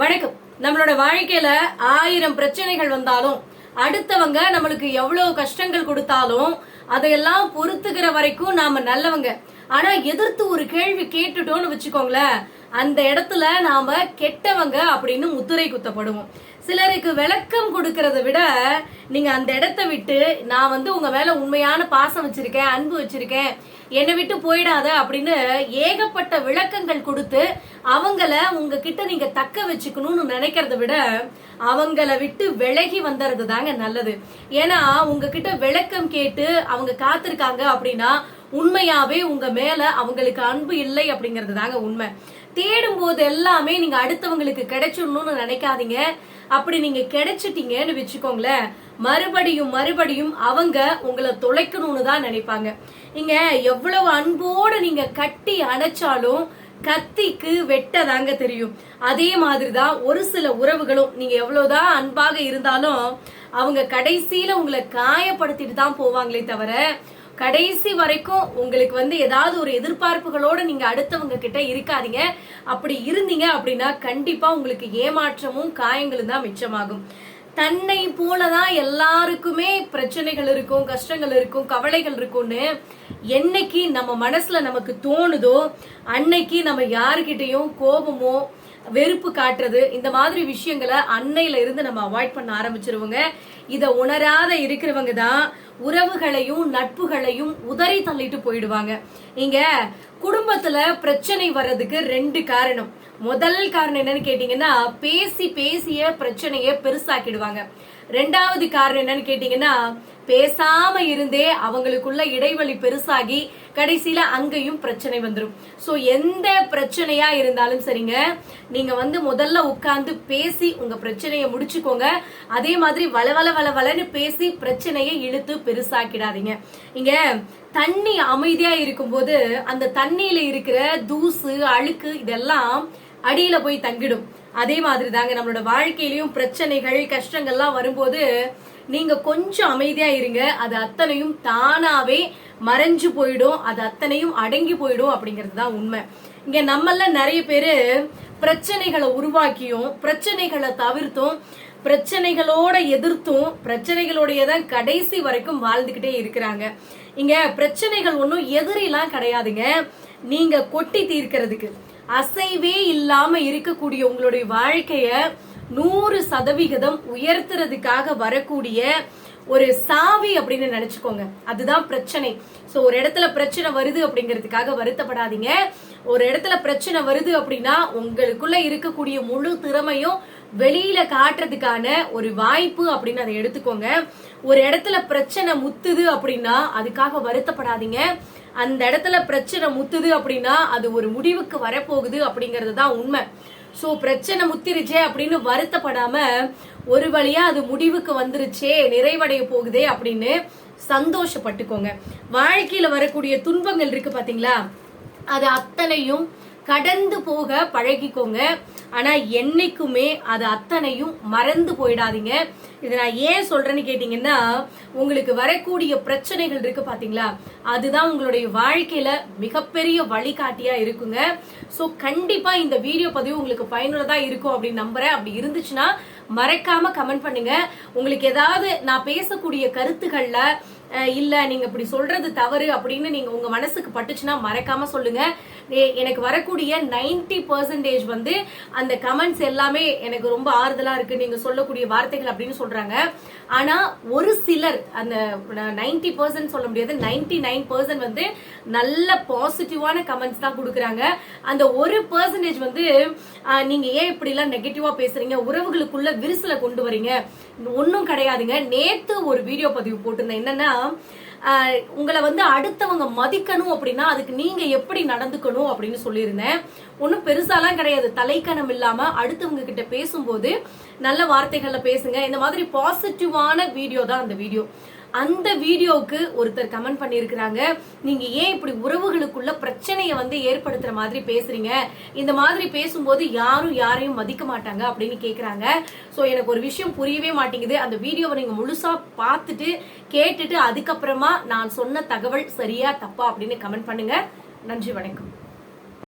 வணக்கம். நம்மளோட வாழ்க்கையில ஆயிரம் பிரச்சனைகள் வந்தாலும் அடுத்தவங்க நம்மளுக்கு எவ்வளவு கஷ்டங்கள் கொடுத்தாலும் அதையெல்லாம் பொறுத்துக்கிற வரைக்கும் நாம நல்லவங்க. ஆனா எதிர்த்து ஒரு கேள்வி கேட்டுட்டோம்னு வச்சுக்கோங்களேன் அந்த இடத்துல நாம கெட்டவங்க அப்படின்னு முத்திரை குத்தப்படுவோம். சிலருக்கு விளக்கம் கொடுக்கறத விட நீங்க அந்த இடத்த விட்டு நான் வந்து உங்க மேல உண்மையான பாசம் வச்சிருக்கேன் அன்பு வச்சிருக்கேன் என்னை விட்டு போயிடாத அப்படின்னு ஏகப்பட்ட விளக்கங்கள் கொடுத்து அவங்கள உங்ககிட்ட நீங்க தக்க வச்சுக்கணும்னு நினைக்கிறத விட அவங்கள விட்டு விலகி வந்துறது தாங்க நல்லது. ஏன்னா உங்ககிட்ட விளக்கம் கேட்டு அவங்க காத்திருக்காங்க அப்படின்னா உண்மையாவே உங்க மேல அவங்களுக்கு அன்பு இல்லை அப்படிங்கிறது தாங்க உண்மை. தேடும் போது எல்லாமே நீங்க அடுத்தவங்களுக்கு கிடைச்சிடணும்னு நினைக்காதீங்க. அப்படி நீங்க கிடைச்சிட்டீங்கன்னு வச்சுக்கோங்களேன். மறுபடியும் மறுபடியும் அவங்க உங்களை தொலைக்கணும்னு தான் நினைப்பாங்க. நீங்க எவ்வளவு அன்போடு நீங்க கட்டி அணைச்சாலும் கத்திக்கு வெட்ட தாங்க தெரியும். அதே மாதிரிதான் ஒரு சில உறவுகளும் நீங்க எவ்வளவுதான் அன்பாக இருந்தாலும் அவங்க கடைசியில உங்களை காயப்படுத்திட்டு தான் போவாங்களே தவிர கடைசி வரைக்கும் உங்களுக்கு வந்து ஏதாவது ஒரு எதிர்பார்ப்புகளோட நீங்க அடுத்தவங்க கிட்ட இருக்காதீங்க. அப்படி இருந்தீங்க அப்படின்னா கண்டிப்பா உங்களுக்கு ஏமாற்றமும் காயங்களும் தான் மிச்சமாகும். தன்னை போலதான் எல்லாருக்குமே பிரச்சனைகள் இருக்கும் கஷ்டங்கள் இருக்கும் கவலைகள் இருக்கும்னு என்னைக்கு நம்ம மனசுல நமக்கு தோணுதோ அன்னைக்கு நம்ம யாருக்கிட்டையும் கோபமோ வெறுப்பு காட்டுறது இந்த மாதிரி விஷயங்களை அன்னையில இருந்து நம்ம அவாய்ட் பண்ண ஆரம்பிச்சிருவோங்க. இதை உணராத இருக்கிறவங்க தான் உறவுகளையும் நட்புகளையும் உதறி தள்ளிட்டு போயிடுவாங்க. இங்க குடும்பத்துல பிரச்சனை வர்றதுக்கு ரெண்டு காரணம். முதல் காரணம் என்னன்னு கேட்டீங்கன்னா பேசி பேசிய பிரச்சனைய பெருசாக்கிடுவாங்க. ரெண்டாவது காரணம் என்னன்னு கேட்டீங்கன்னா பேசாம இருந்தே அவங்களுக்குள்ள இடைவெளி பெருசாகி கடைசியில அங்கேயும் பிரச்சனை வந்துடும் சோ எந்த பிரச்சனையா இருந்தாலும் சரிங்க நீங்க வந்து முதல்ல உட்கார்ந்து பேசி உங்க பிரச்சனையை முடிச்சுக்கோங்க. அதே மாதிரி வளவள வளவலன்னு பேசி பிரச்சனையை இழுத்து பெருசாக்கிடாதீங்க. இங்க தண்ணி அமைதியா இருக்கும்போது அந்த தண்ணியில இருக்கிற தூசு அழுக்கு இதெல்லாம் அடியில போய் தங்கிடும். அதே மாதிரி தாங்க நம்மளோட வாழ்க்கையிலயும் பிரச்சனைகள் கஷ்டங்கள்லாம் வரும்போது நீங்க கொஞ்சம் அமைதியா இருங்க. அது அத்தனையும் தானாவே மறைஞ்சு போயிடும். அது அத்தனையும் அடங்கி போயிடும் அப்படிங்கிறது தான் உண்மை. இங்க நம்மள நிறைய பேரு பிரச்சனைகளை உருவாக்கியும் பிரச்சனைகளை தவிர்த்தும் பிரச்சனைகளோட எதிர்த்தும் பிரச்சனைகளோடையதான் கடைசி வரைக்கும் வாழ்ந்துகிட்டே இருக்கிறாங்க. இங்க பிரச்சனைகள் ஒன்றும் எதிரிலாம் கிடையாதுங்க. நீங்க கொட்டி தீர்க்கிறதுக்கு. அசைவே இல்லாம இருக்கக்கூடிய உங்களுடைய வாழ்க்கைய நூறு சதவிகிதம் உயர்த்துறதுக்காக வரக்கூடிய ஒரு சாவி அப்படின்னு நினைச்சுக்கோங்க. அதுதான் பிரச்சனை. சோ ஒரு இடத்துல பிரச்சனை வருது அப்படிங்கிறதுக்காக வருத்தப்படாதீங்க. ஒரு இடத்துல பிரச்சனை வருது அப்படின்னா உங்களுக்குள்ள இருக்கக்கூடிய முழு திறமையும் வெளியில காட்டுறதுக்கான ஒரு வாய்ப்பு அப்படின்னு அதை எடுத்துக்கோங்க. ஒரு இடத்துல பிரச்சனை முத்துது அப்படின்னா அதுக்காக வருத்தப்படாதீங்க. அந்த இடத்துல பிரச்சனை முத்துது அப்படின்னா அது ஒரு முடிவுக்கு வரப்போகுது அப்படிங்கிறது தான் உண்மை. ஸோ பிரச்சனை முத்திருச்சே அப்படின்னு வருத்தப்படாம ஒரு வழியா அது முடிவுக்கு வந்துருச்சே நிறைவடைய போகுதே அப்படின்னு சந்தோஷப்பட்டுக்கோங்க. வாழ்க்கையில வரக்கூடிய துன்பங்கள் இருக்கு பாத்தீங்களா? அது அத்தனையும் கடந்து போக பழகிக்கோங்க. ஆனா என்னைக்குமே அது அத்தனையும் மறந்து போயிடாதீங்க. இதை நான் ஏன் சொல்றேன்னு கேட்டீங்கன்னா உங்களுக்கு வரக்கூடிய பிரச்சனைகள் இருக்கு பாத்தீங்களா? அதுதான் உங்களுடைய வாழ்க்கையில மிகப்பெரிய வழிகாட்டியா இருக்குங்க. சோ கண்டிப்பா இந்த வீடியோ பதிவு உங்களுக்கு பயனுள்ளதா இருக்கும் அப்படின்னு நம்புறேன். அப்படி இருந்துச்சுன்னா மறக்காம கமெண்ட் பண்ணுங்க. உங்களுக்கு ஏதாவது நான் பேசக்கூடிய கருத்துக்கள்ல இல்ல நீங்க இப்படி சொல்றது தவறு அப்படின்னு நீங்க உங்க மனசுக்கு பட்டுச்சுன்னா மறக்காம சொல்லுங்க. எனக்கு வரக்கூடிய நைன்டி பர்சன்டேஜ் வந்து அந்த கமெண்ட்ஸ் எல்லாமே எனக்கு ரொம்ப ஆறுதலா இருக்கு. நீங்க சொல்லக்கூடிய வார்த்தைகள் அப்படின்னு சொல்றாங்க. ஆனா ஒரு சிலர் அந்த நைன்டி பர்சன்ட் சொல்ல முடியாது நைன்டி நைன் பர்சன்ட் வந்து நல்ல பாசிட்டிவான கமெண்ட்ஸ் தான் கொடுக்குறாங்க. அந்த ஒரு பர்சன்டேஜ் வந்து நீங்க ஏன் இப்படி எல்லாம் நெகட்டிவா பேசுறீங்க? உறவுகளுக்குள்ள விரிசலை கொண்டு வரீங்க. ஒன்னும் கிடையாதுங்க. நேத்து ஒரு வீடியோ பதிவு போட்டிருந்தேன். என்னன்னா உங்களை வந்து அடுத்தவங்க மதிக்கணும் அப்படின்னா அதுக்கு நீங்க எப்படி நடந்துக்கணும் அப்படின்னு சொல்லியிருந்தேன். ஒன்றும் பெருசாலாம் கிடையாது. தலைக்கணம் இல்லாம அடுத்தவங்க கிட்ட பேசும்போது நல்ல வார்த்தைகள்ல பேசுங்க. இந்த மாதிரி பாசிட்டிவான வீடியோ தான் அந்த வீடியோ அந்த வீடியோவுக்கு ஒருத்தர் கமெண்ட் பண்ணியிருக்கிறாங்க. நீங்க ஏன் இப்படி உறவுகளுக்குள்ள பிரச்சனையை வந்து ஏற்படுத்துற மாதிரி பேசுறீங்க? இந்த மாதிரி பேசும்போது யாரும் யாரையும் மதிக்க மாட்டாங்க அப்படின்னு கேக்குறாங்க. ஸோ எனக்கு ஒரு விஷயம் புரியவே மாட்டேங்குது. அந்த வீடியோவை நீங்க முழுசா பார்த்துட்டு கேட்டுட்டு அதுக்கப்புறமா நான் சொன்ன தகவல் சரியா தப்பா அப்படின்னு கமெண்ட் பண்ணுங்க. நன்றி வணக்கம்.